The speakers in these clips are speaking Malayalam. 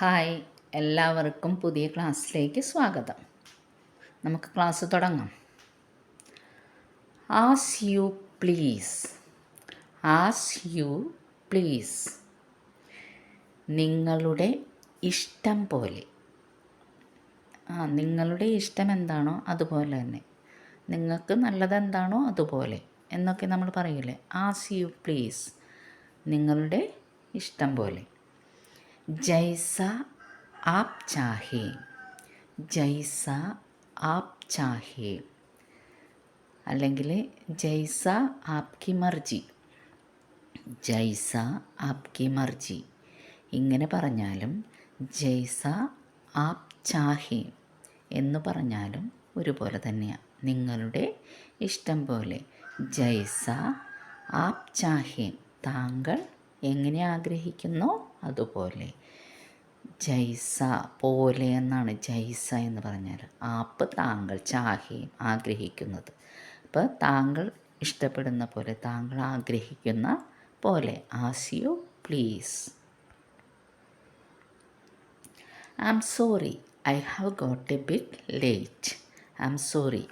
ഹായ് എല്ലാവർക്കും പുതിയ ക്ലാസ്സിലേക്ക് സ്വാഗതം. നമുക്ക് ക്ലാസ് തുടങ്ങാം. As you please as you please നിങ്ങളുടെ ഇഷ്ടം പോലെ. ആ നിങ്ങളുടെ ഇഷ്ടം എന്താണോ അതുപോലെ തന്നെ. നിങ്ങൾക്ക് നല്ലതെന്താണോ അതുപോലെ എന്നൊക്കെ നമ്മൾ പറയില്ലേ ആസ് യു പ്ലീസ് നിങ്ങളുടെ ഇഷ്ടം പോലെ. ജൈസ ആപ് ചാഹേ. ജൈസ ആപ് ചാഹേ. അല്ലെങ്കിൽ ജൈസ ആപ്കി മർജി. ജൈസ ആപ്കി മർജി. ഇങ്ങനെ പറഞ്ഞാലും ജൈസ ആപ് ചാഹേ എന്ന് പറഞ്ഞാലും ഒരുപോലെ തന്നെയാണ് നിങ്ങളുടെ ഇഷ്ടം പോലെ ജൈസ ആപ് ചാഹേ. താങ്കൾ എങ്ങനെ ആഗ്രഹിക്കുന്നോ? അതുപോലെ ജൈസ പോലെ എന്നാണ് ജൈസ എന്ന് പറഞ്ഞാൽ ആപ്പ് താങ്കൾ ചാഹയും ആഗ്രഹിക്കുന്നത്. അപ്പോൾ താങ്കൾ ഇഷ്ടപ്പെടുന്ന പോലെ താങ്കൾ ആഗ്രഹിക്കുന്ന പോലെ as you please I am sorry I have got a bit late I am sorry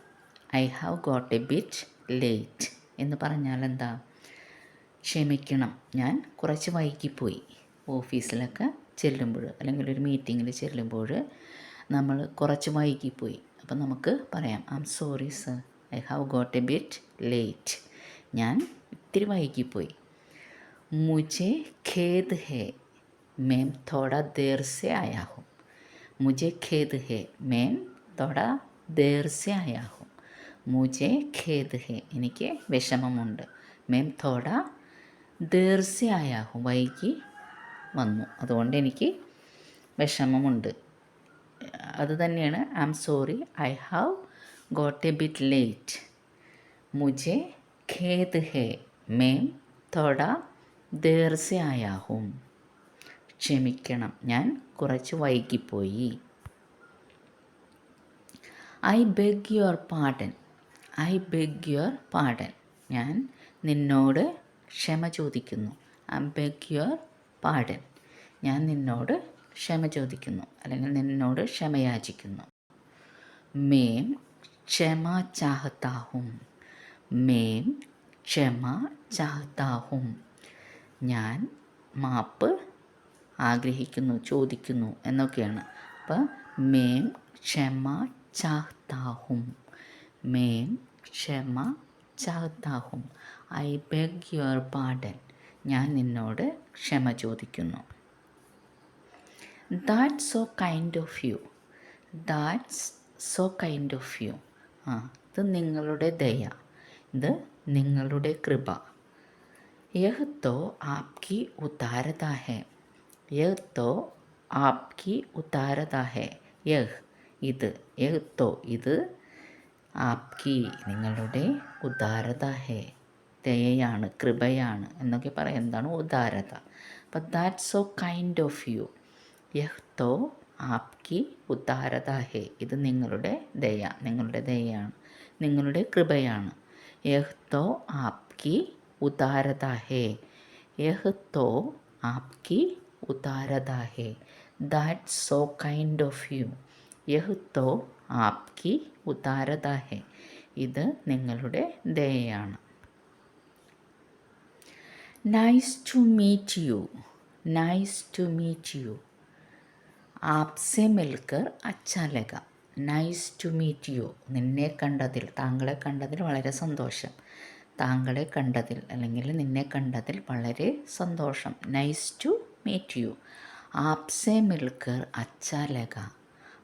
I have got a bit late എന്ന് പറഞ്ഞാൽ എന്താ ക്ഷമിക്കണം ഞാൻ കുറച്ച് വൈകിപ്പോയി. ഓഫീസിലൊക്കെ ചെല്ലുമ്പോൾ അല്ലെങ്കിൽ ഒരു മീറ്റിങ്ങിൽ ചെല്ലുമ്പോൾ നമ്മൾ കുറച്ച് വൈകിപ്പോയി. അപ്പം നമുക്ക് പറയാം I am sorry sir I have got a bit late ഞാൻ ഇത്തിരി വൈകിപ്പോയി. മുജെ ഖേദ് ഹേ മേം തോട ദേർസെ ആയാഹും ആയാ മുജെ ഖേദ് ഹേ മേം തോട ദേർസെ ആയാഹും ആയാ മുജെ ഖേദ് ഹേ എനിക്ക് വിഷമമുണ്ട്. മേം തോട ദേർസെ ആയാഹും വൈകി വന്നു. അതുകൊണ്ട് എനിക്ക് വിഷമമുണ്ട്. അത് തന്നെയാണ് I'm sorry I have got a bit late മുജെ ഖേദ് ഹെ മേം തൊട ദീർഘയായാഹും ക്ഷമിക്കണം ഞാൻ കുറച്ച് വൈകിപ്പോയി. I beg your pardon I beg your pardon ഞാൻ നിന്നോട് ക്ഷമ ചോദിക്കുന്നു. ഐ ബെഗ് യുവർ പാർഡൻ ഞാൻ നിന്നോട് ക്ഷമ ചോദിക്കുന്നു അല്ലെങ്കിൽ നിന്നോട് ക്ഷമയാചിക്കുന്നു മേം ക്ഷമ ചാഹത്താഹും മേം ക്ഷമ ചാഹത്താഹും. ഞാൻ മാപ്പ് ആഗ്രഹിക്കുന്നു ചോദിക്കുന്നു എന്നൊക്കെയാണ്. അപ്പോൾ മേം ക്ഷമ ചാഹത്താഹും മേം ക്ഷമ ചാഹത്താഹും. I beg your pardon. ഞാൻ നിന്നോട് ക്ഷമ ചോദിക്കുന്നു. That so kind of you that's so kind of you ആ ഇത് നിങ്ങളുടെ ദയ. ഇത് നിങ്ങളുടെ കൃപ. യഹ് തോ ആപ്കി ഉദാരത ഹേ. യഹ് തോ ആപ്കി ഉദാരത ഹേ. യഹ് ഇത്. യഹ് തോ ഇത് ആപ്കി നിങ്ങളുടെ ഉദാരത ഹേ. ദയയാണ് കൃപയാണ് എന്നൊക്കെ പറയാം. എന്താണ്? ഉദാരത. അപ്പം that so kind of you യഹ് തോ ആപ്കി ഉദാരത ഹേ. ഇത് നിങ്ങളുടെ ദയ നിങ്ങളുടെ ദയയാണ് നിങ്ങളുടെ കൃപയാണ്. യഹ് തോ ആപ്കി ഉദാരത ഹേ. യഹ് തോ ആപ്കി ഉദാരത ഹേ. That so kind of you യഹ് തോ ആപ്കി ഉദാരത ഹേ. ഇത് നിങ്ങളുടെ ദയയാണ്. Nice to meet you nice to meet you ആപ്സെ മിൽക്കർ അച്ചാലക. നൈസ് ടു മീറ്റ് യു നിന്നെ കണ്ടതിൽ താങ്കളെ കണ്ടതിൽ വളരെ സന്തോഷം. താങ്കളെ കണ്ടതിൽ അല്ലെങ്കിൽ നിന്നെ കണ്ടതിൽ വളരെ സന്തോഷം. നൈസ് ടു മീറ്റ് യു ആപ്സെ മിൽക്കർ അച്ചാലക.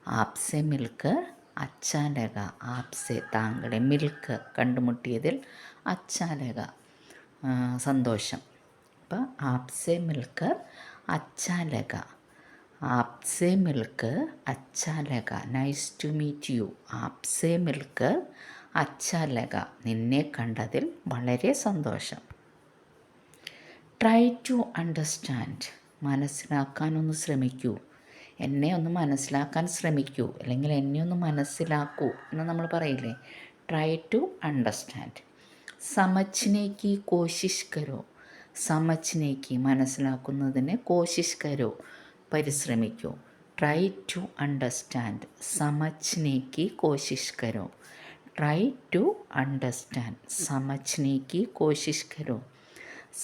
ആപ്സെ മിൽക്കർ അച്ചാലക. ആപ്സെ താങ്കളെ മിൽക്ക് കണ്ടുമുട്ടിയതിൽ അച്ചാലക. സന്തോഷം. അപ്പം ആപ്സെ മിൽക്ക് അച്ചാലക. ആപ്സെ മിൽക്ക് അച്ചാലക. നൈസ് ടു മീറ്റ് യു ആപ്സെ മിൽക്ക് അച്ചാലക. നിന്നെ കണ്ടതിൽ വളരെ സന്തോഷം. ട്രൈ ടു അണ്ടർസ്റ്റാൻഡ് മനസ്സിലാക്കാനൊന്ന് ശ്രമിക്കൂ. എന്നെ ഒന്ന് മനസ്സിലാക്കാൻ ശ്രമിക്കൂ. അല്ലെങ്കിൽ എന്നെ ഒന്ന് മനസ്സിലാക്കൂ എന്ന് നമ്മൾ പറയില്ലേ? ട്രൈ ടു അണ്ടർസ്റ്റാൻഡ് സമച്നെ കോശിഷ് കരോ സമച്ചിനേക്ക് മനസ്സിലാക്കുന്നതിന് കോശിഷ് കരോ പരിശ്രമിക്കൂ. ട്രൈ ടു അണ്ടർസ്റ്റാൻഡ് സമച്ചിനേക്ക് കോശിഷ് കരോ ട്രൈ ടു അണ്ടർസ്റ്റാൻഡ് സമച്ചിനേക്ക് കോശിഷ് കരോ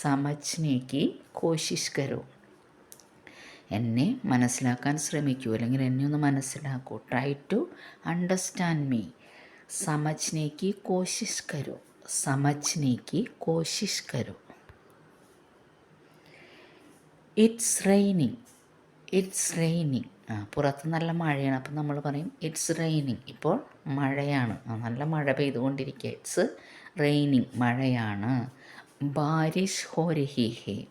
സമച്ചിനേക്ക് കോശിഷ് കരോ എന്നെ മനസ്സിലാക്കാൻ ശ്രമിക്കൂ. അല്ലെങ്കിൽ എന്നെ ഒന്ന് മനസ്സിലാക്കൂ. ട്രൈ ടു അണ്ടർസ്റ്റാൻഡ് മീ സമച്ചിനേക്ക് കോശിഷ് കരോ സമജ്നേക്ക് കോശിഷ് കരോ ഇറ്റ്സ് റെയിനിങ് ഇറ്റ്സ് റെയിനിങ് ആ പുറത്ത് നല്ല മഴയാണ്. അപ്പം നമ്മൾ പറയും ഇറ്റ്സ് റെയിനിങ് ഇപ്പോൾ മഴയാണ്. നല്ല മഴ പെയ്തുകൊണ്ടിരിക്കുക. ഇറ്റ്സ് റെയിനിങ് മഴയാണ്. ബാരിഷ് ഹോരഹി ഹോരഹിഹെ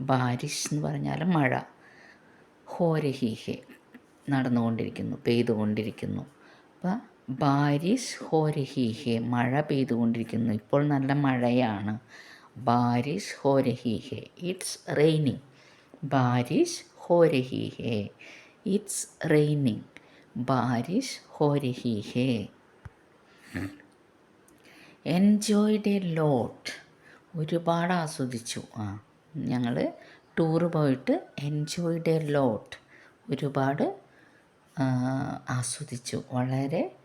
ബാരിഷ് എന്ന് പറഞ്ഞാൽ മഴ. ഹോരഹി ഹോരഹിഹെ നടന്നുകൊണ്ടിരിക്കുന്നു പെയ്തുകൊണ്ടിരിക്കുന്നു. അപ്പം ബാരിഷ് ഹോരഹീഹെ മഴ പെയ്തുകൊണ്ടിരിക്കുന്നു. ഇപ്പോൾ നല്ല മഴയാണ്. ബാരിസ് ഹോരഹീഹെ ഇറ്റ്സ് റെയിനിങ് ബാരിസ് ഹോരഹീഹെ ഇറ്റ്സ് റെയിനിങ് ബാരിഷ് ഹോരഹീഹെ എൻജോയ്ഡ് എ ലോട്ട് ഒരുപാട് ആസ്വദിച്ചു. ആ ഞങ്ങൾ ടൂറ് പോയിട്ട് എൻജോയ്ഡ് എ ലോട്ട് ഒരുപാട് ആസ്വദിച്ചു. വളരെ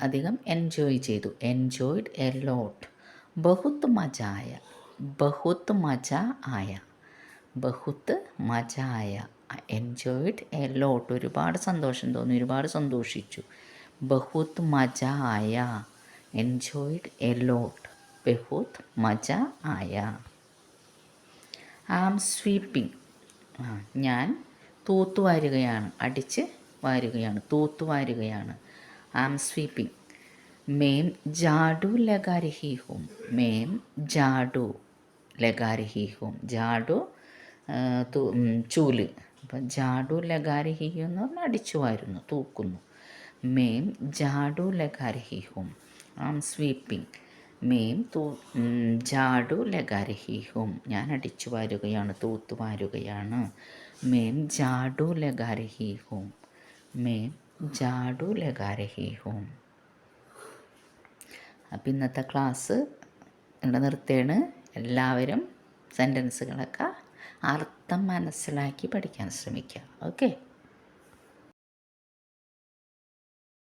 അധികം എൻജോയ് ചെയ്തു. എൻജോയ്ഡ് എ ലോട്ട് ബഹുത്ത് മജ ആയ ബഹുത്ത് മജ ആയ. ബഹുത്ത് മജ ആയ. എൻജോയ്ഡ് എ ലോട്ട് ഒരുപാട് സന്തോഷം തോന്നി. ഒരുപാട് സന്തോഷിച്ചു. ബഹുത്ത് മജ ആയ. എൻജോയ്ഡ് എ ലോട്ട് ബഹുത്ത് മജ ആയ. ആം സ്വീപ്പിംഗ് ഞാൻ തൂത്തുവാരുകയാണ്. അടിച്ച് വാരുകയാണ്. തൂത്തുവാരുകയാണ്. ആം സ്വീപ്പിംഗ് മേം ജാഡു ലഗാ ഹോം മേം ജാഡു ലഗാ ഹോം ജാഡു ചൂൽ. അപ്പം ജാഡു ലഗാ രഹി ഹൂം എന്ന് പറഞ്ഞാൽ അടിച്ചു വാരുന്നു തൂക്കുന്നു. മേം ജാഡു ലഗാ ഹോം ആം സ്വീപ്പിംഗ് മേം തൂ ജാഡു ലഗാ ഹോം ഞാൻ അടിച്ചു വാരുകയാണ് തൂത്തു വാരുകയാണ് മേം ജാഡു ലഗാ ഹോം ഹൂം മേം ജാഡു ലകാരഹി ഹോം. അപ്പം ഇന്നത്തെ ക്ലാസ് ഇവിടെ നിർത്തുകയാണ് എല്ലാവരും സെന്റൻസുകളൊക്കെ അർത്ഥം മനസ്സിലാക്കി പഠിക്കാൻ ശ്രമിക്കുക. ഓക്കെ